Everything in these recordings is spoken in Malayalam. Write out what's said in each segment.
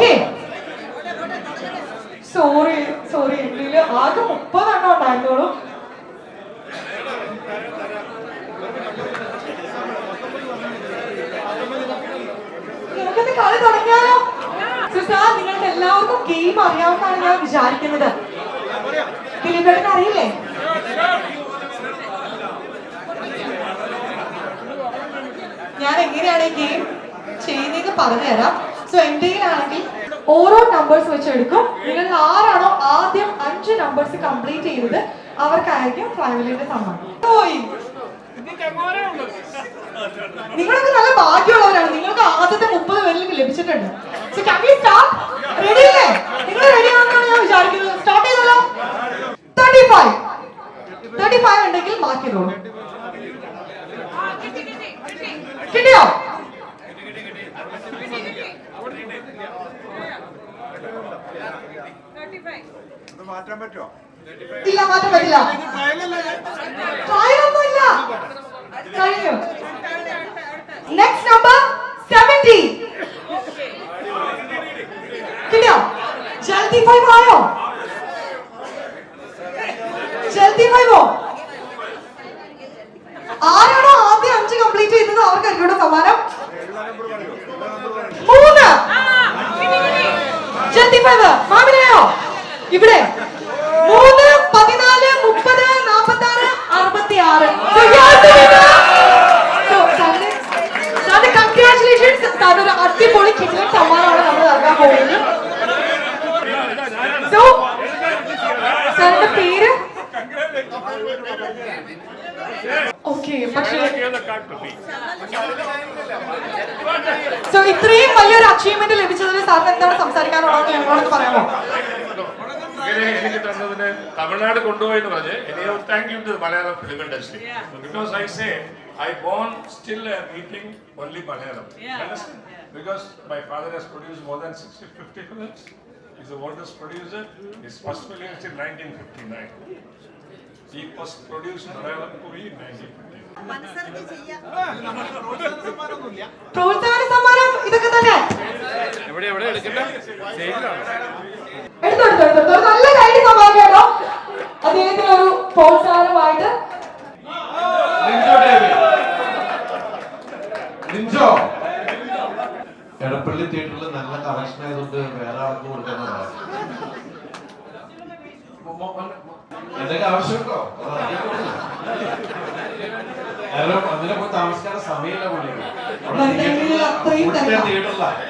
ഓക്കെ. സോറി സോറി എന്റെ ആകെ മുപ്പതെണ്ണം ഉണ്ടായിരുന്നോളൂ നമുക്കിന്ന് കളി തുടങ്ങിയാലോ? സുസാ നിങ്ങൾക്ക് എല്ലാവർക്കും ഗെയിം അറിയാവുന്നതാണ് ഞാൻ വിചാരിക്കുന്നത്. ദിലീപേട്ടൻ അറിയില്ലേ? ഞാൻ എങ്ങനെയാണ് ഈ ഗെയിം ചെയ്യുന്നതെന്ന് പറഞ്ഞുതരാം. സോ എന്റെ ഓരോ നമ്പേഴ്സ് വെച്ചെടുക്കും. നിങ്ങൾ ആരാണോ ആദ്യം അഞ്ച് നമ്പേഴ്സ് കംപ്ലീറ്റ് ചെയ്തത് അവർക്കായിരിക്കും ഫാമിലിയുടെ സമ്മാനം. നിങ്ങളൊക്കെ നല്ല ഭാഗ്യമുള്ളവരാണ്. നിങ്ങൾക്ക് ആദ്യത്തെ മുപ്പത് പേരിലേക്ക് ലഭിച്ചിട്ടുണ്ട്. So we start? Ready അല്ലേ? നിങ്ങൾ റെഡി ആണെന്നാണ് ഞാൻ വിചാരിക്കുന്നത്. സ്റ്റാർട്ട് ചെയ്തല്ലോ. തേർട്ടി ഫൈവ് തേർട്ടി ഫൈവ് ഉണ്ടെങ്കിൽ മാർക്ക് ചെയ്തോളൂ കിട്ടിയോ? മാറ്റാൻ പറ്റുമോ? ഇല്ല മാറ്റാൻ പറ്റില്ല. ട്രയലൊന്നുമില്ല കഴിഞ്ഞു. നെക്സ്റ്റ് നമ്പർ സെവന്റി കിട്ടിയോ? ജൽദി ഫൈവ് ആയോ? ജൽദി ഫൈവോ ആരാണോ ആദ്യം അഞ്ച് കംപ്ലീറ്റ് ചെയ്തത് അവർക്കായിരിക്കും ഇവിടെ സമ്മാനം മൂന്ന് ഫൈവ് മാമിനെയോ? ഇവിടെ. മൂന്ന് പതിനാല് മുപ്പത് നാപ്പത്തി ആറ് അറുപത്തി ആറ് കൺഗ്രാറ്റുലേഷൻസ് താനൊരു അടിപൊളി കിട്ടുന്ന സമ്മാനമാണ് നമ്മൾ നൽകാൻ പോകുന്നത്. സോ സാറിന്റെ പേര്? ഓക്കെ പക്ഷേ സോ ഇത്രയും വലിയൊരു അച്ചീവ്മെന്റ് ലഭിച്ചതിന് സാറിന് എന്താണ് സംസാരിക്കാനുള്ളത് ഞങ്ങളോട് പറയാമോ? എനിക്ക് തന്നതിന് തമിഴ്നാട് കൊണ്ടുപോയി എന്ന് പറഞ്ഞ് thank you to Malayalam film industry because I say I born still eating only Malayalam because my father has produce more than sixty fifty films is the oldest producer his first film in nineteen fifty nine first produced is in 1959. പ്രോത്സാഹന സമ്മാനം ഇതൊക്കെ തന്നെ. എവിടെ എവിടെ. ഒരു നല്ല കൈഡി സമ്മാനം കേട്ടോ. അദ്ദേഹത്തിന് ഒരു പ്രോത്സാഹനമായിട്ട്. എടപ്പള്ളി തിയേറ്ററിൽ നല്ല കളക്ഷൻ ആയതുകൊണ്ട് വേറെ ആൾക്ക് കൊടുക്കുന്നതാണ് എന്തെങ്കിലും ആവശ്യമുണ്ടോ? അത് അധികം കൊടുക്കില്ല. കാരണം അങ്ങനെ പോയി താമസിക്കാൻ സമയമില്ല പുള്ളിക്ക് ബന്ധങ്ങളിൽ അത്രയും തിരക്കാ. തിയേറ്ററിലാണ്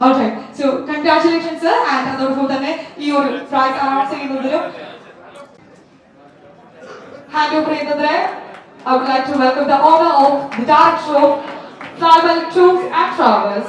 ഓക്കെ സോ കൺഗ്രാറ്റുലേഷൻസ് ആൻഡ് അതോടൊപ്പം തന്നെ ഈ ഒരു പ്രൈസ് അനൗൺസ് ചെയ്യുന്നതിലും ഹാൻഡ് ഓവർ ചെയ്യുന്നതിന് I would like to welcome the honor of the director of Tribal Tours and Travels,